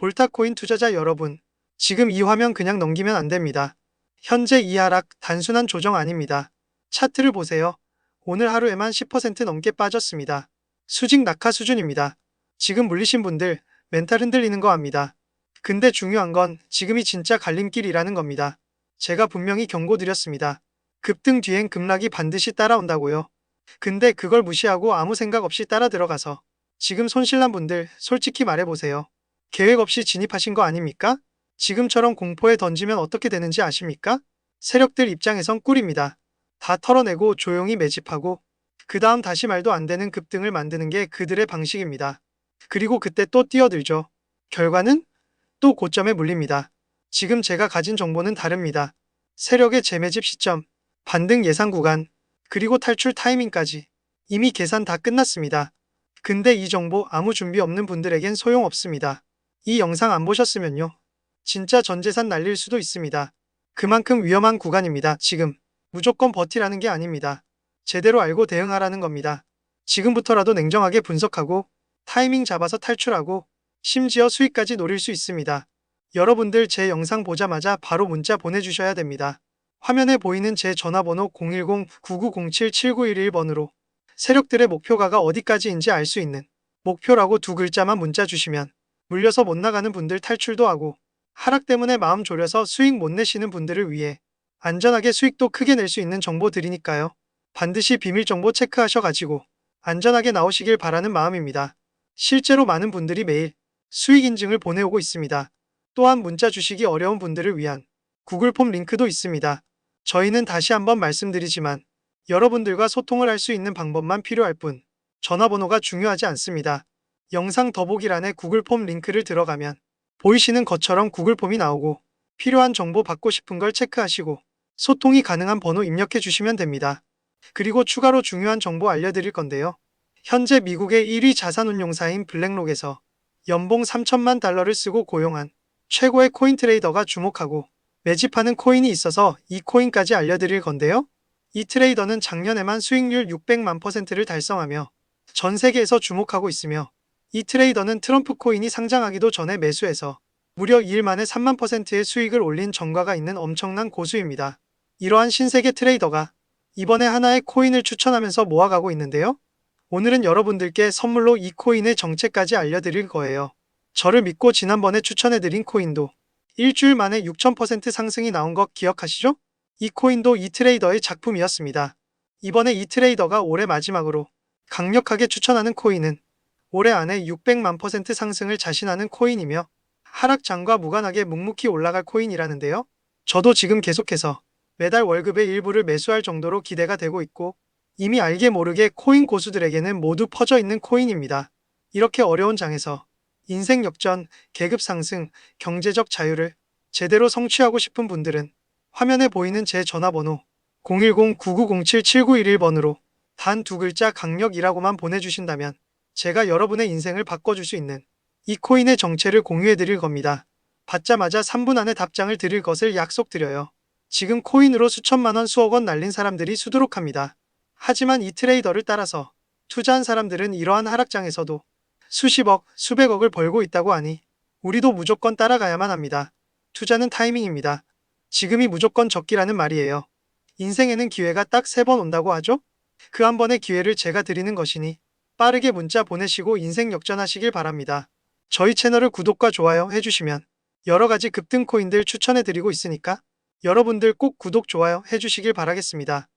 볼타코인 투자자 여러분, 지금 이 화면 그냥 넘기면 안 됩니다. 현재 이 하락 단순한 조정 아닙니다. 차트를 보세요. 오늘 하루에만 10% 넘게 빠졌습니다. 수직 낙하 수준입니다. 지금 물리신 분들 멘탈 흔들리는 거 압니다. 근데 중요한 건 지금이 진짜 갈림길이라는 겁니다. 제가 분명히 경고드렸습니다. 급등 뒤엔 급락이 반드시 따라온다고요. 근데 그걸 무시하고 아무 생각 없이 따라 들어가서 지금 손실난 분들 솔직히 말해보세요. 계획 없이 진입하신 거 아닙니까? 지금처럼 공포에 던지면 어떻게 되는지 아십니까? 세력들 입장에선 꿀입니다. 다 털어내고 조용히 매집하고 그 다음 다시 말도 안 되는 급등을 만드는 게 그들의 방식입니다. 그리고 그때 또 뛰어들죠. 결과는 또 고점에 물립니다. 지금 제가 가진 정보는 다릅니다. 세력의 재매집 시점, 반등 예상 구간, 그리고 탈출 타이밍까지 이미 계산 다 끝났습니다. 근데 이 정보 아무 준비 없는 분들에겐 소용없습니다. 이 영상 안 보셨으면요. 진짜 전 재산 날릴 수도 있습니다. 그만큼 위험한 구간입니다. 지금 무조건 버티라는 게 아닙니다. 제대로 알고 대응하라는 겁니다. 지금부터라도 냉정하게 분석하고 타이밍 잡아서 탈출하고 심지어 수익까지 노릴 수 있습니다. 여러분들 제 영상 보자마자 바로 문자 보내주셔야 됩니다. 화면에 보이는 제 전화번호 010-9907-7911번으로 세력들의 목표가가 어디까지인지 알 수 있는 목표라고 두 글자만 문자 주시면 물려서 못 나가는 분들 탈출도 하고 하락 때문에 마음 졸여서 수익 못 내시는 분들을 위해 안전하게 수익도 크게 낼 수 있는 정보 드리니까요. 반드시 비밀 정보 체크하셔가지고 안전하게 나오시길 바라는 마음입니다. 실제로 많은 분들이 매일 수익 인증을 보내오고 있습니다. 또한 문자 주시기 어려운 분들을 위한 구글 폼 링크도 있습니다. 저희는 다시 한번 말씀드리지만 여러분들과 소통을 할 수 있는 방법만 필요할 뿐 전화번호가 중요하지 않습니다. 영상 더보기란에 구글 폼 링크를 들어가면 보이시는 것처럼 구글 폼이 나오고 필요한 정보 받고 싶은 걸 체크하시고 소통이 가능한 번호 입력해 주시면 됩니다. 그리고 추가로 중요한 정보 알려드릴 건데요. 현재 미국의 1위 자산운용사인 블랙록에서 연봉 3천만 달러를 쓰고 고용한 최고의 코인 트레이더가 주목하고 매집하는 코인이 있어서 이 코인까지 알려드릴 건데요. 이 트레이더는 작년에만 수익률 600만 퍼센트를 달성하며 전 세계에서 주목하고 있으며 이 트레이더는 트럼프 코인이 상장하기도 전에 매수해서 무려 2일 만에 3만 퍼센트의 수익을 올린 전과가 있는 엄청난 고수입니다. 이러한 신세계 트레이더가 이번에 하나의 코인을 추천하면서 모아가고 있는데요. 오늘은 여러분들께 선물로 이 코인의 정체까지 알려드릴 거예요. 저를 믿고 지난번에 추천해드린 코인도 일주일 만에 6000% 상승이 나온 거 기억하시죠? 이 코인도 이 트레이더의 작품이었습니다. 이번에 이 트레이더가 올해 마지막으로 강력하게 추천하는 코인은 올해 안에 600만 퍼센트 상승을 자신하는 코인이며 하락장과 무관하게 묵묵히 올라갈 코인이라는데요. 저도 지금 계속해서 매달 월급의 일부를 매수할 정도로 기대가 되고 있고 이미 알게 모르게 코인 고수들에게는 모두 퍼져 있는 코인입니다. 이렇게 어려운 장에서 인생 역전, 계급 상승, 경제적 자유를 제대로 성취하고 싶은 분들은 화면에 보이는 제 전화번호 010-9907-7911번으로 단 두 글자 강력이라고만 보내주신다면 제가 여러분의 인생을 바꿔줄 수 있는 이 코인의 정체를 공유해드릴 겁니다. 받자마자 3분 안에 답장을 드릴 것을 약속드려요. 지금 코인으로 수천만 원, 수억 원 날린 사람들이 수두룩합니다. 하지만 이 트레이더를 따라서 투자한 사람들은 이러한 하락장에서도 수십억, 수백억을 벌고 있다고 하니 우리도 무조건 따라가야만 합니다. 투자는 타이밍입니다. 지금이 무조건 적기라는 말이에요. 인생에는 기회가 딱 세 번 온다고 하죠? 그 한 번의 기회를 제가 드리는 것이니 빠르게 문자 보내시고 인생 역전하시길 바랍니다. 저희 채널을 구독과 좋아요 해주시면 여러 가지 급등 코인들 추천해 드리고 있으니까 여러분들 꼭 구독, 좋아요 해주시길 바라겠습니다.